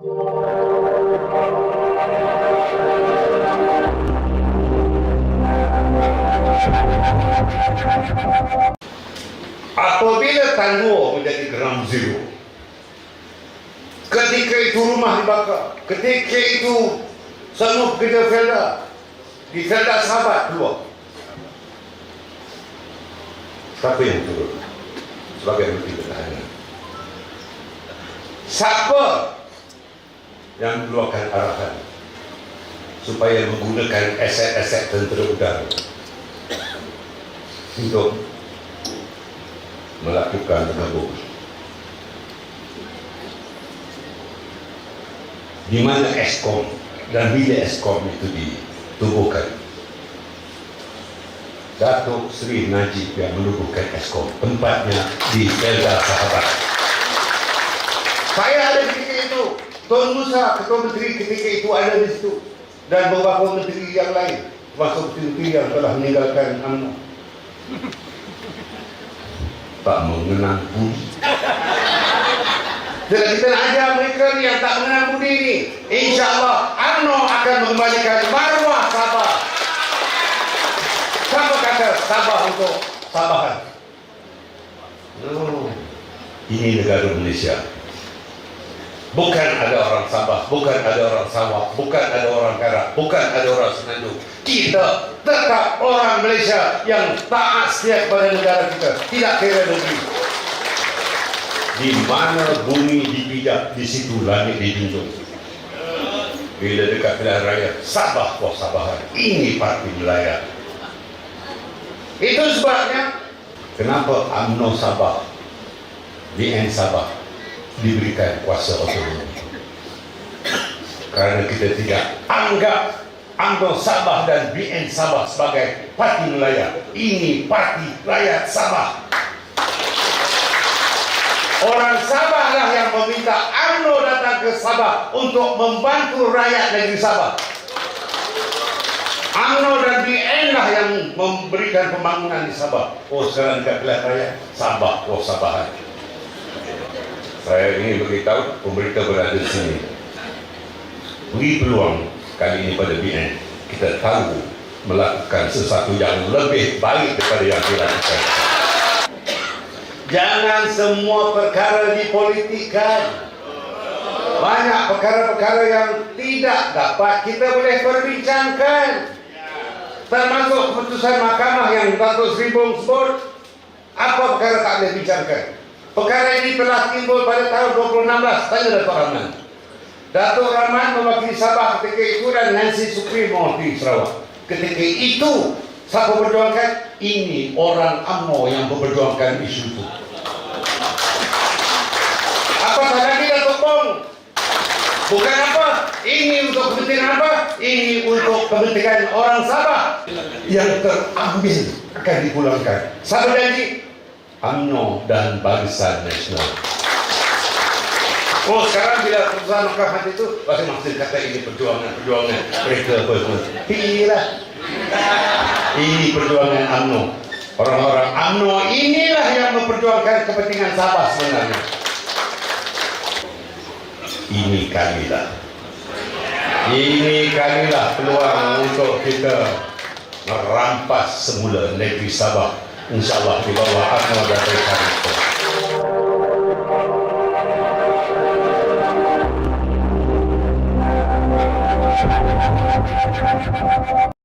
Apabila Tanur menjadi ground zero, ketika itu rumah dibakar, ketika itu semua pekerja Felda di Felda sahabat keluar. Siapa yang turun? Sebagai menteri pertahanan. Siapa yang mengeluarkan arahan supaya menggunakan aset-aset tentera udara untuk melakukan gabung. Di mana ESKOM dan bila ESKOM itu ditubuhkan. Datuk Seri Najib yang menubuhkan ESKOM. Tempatnya di Belda Sahabat. Saya ada ketika itu. Tuan Musa, Ketua Menteri ketika itu ada di situ. Dan beberapa menteri yang lain. Termasuk menteri yang telah meninggalkan UMNO. tak mengenang budi. Dan kita nak ajar mereka ni yang tak mengenang budi ni. InsyaAllah UMNO akan mengembalikan maruah Sabah. Siapa kata Sabah untuk Sabahan? No. Ini negara Malaysia. Bukan ada orang Sabah, bukan ada orang Sarawak, bukan ada orang Perak, bukan ada orang Senandung. Kita tetap orang Malaysia yang taat setia kepada negara kita. Tidak kira negeri. Di mana bumi dipijak, di situ langit dijunjung. Bila dekat pilihan raya, Sabah kau Sabahan. Ini parti Melayu. Itu sebabnya kenapa UMNO Sabah, BN Sabah diberikan kuasa otonomi. Kerana kita tidak anggap UMNO Sabah dan BN Sabah sebagai parti Melayu. Ini parti rakyat Sabah. Orang Sabah lah yang meminta UMNO datang ke Sabah untuk membantu rakyat negeri Sabah. UMNO dan BN lah yang memberikan pembangunan di Sabah. Oh sekarang dekat pilihan raya, Sabah, oh Sabahan. Saya ingin beritahu pemerintah berada di sini. Beri peluang kali ini pada BN. Kita tahu melakukan sesuatu yang lebih baik daripada yang dilakukan. Jangan semua perkara dipolitikkan. Banyak perkara-perkara yang tidak dapat kita boleh perbincangkan. Termasuk keputusan mahkamah yang Datuk Seri Bong sebut. Apa perkara tak boleh bincangkan? Perkara ini telah timbul pada tahun 2016. Tanya Datuk Rahman. Datuk Rahman mewakili Sabah ketika itu dan Nancy Supremo di Sarawak. Ketika itu, siapa berjuangkan? Ini orang UMNO yang memperjuangkan isu itu. Apa lagi Datuk Bong? Bukan apa? Ini untuk kepentingan apa? Ini untuk kepentingan orang Sabah yang terambil akan dipulangkan. Siapa janji? UMNO dan Barisan Nasional. Oh sekarang bila keputusan mahkamah itu masing-masing kata ini perjuangan-perjuangan mereka apa apa. Pilihlah. Ini perjuangan UMNO. Orang-orang UMNO inilah yang memperjuangkan kepentingan Sabah sebenarnya. Ini kalilah. Ini kalilah peluang untuk kita merampas semula negeri Sabah. InsyaAllah di bawah UMNO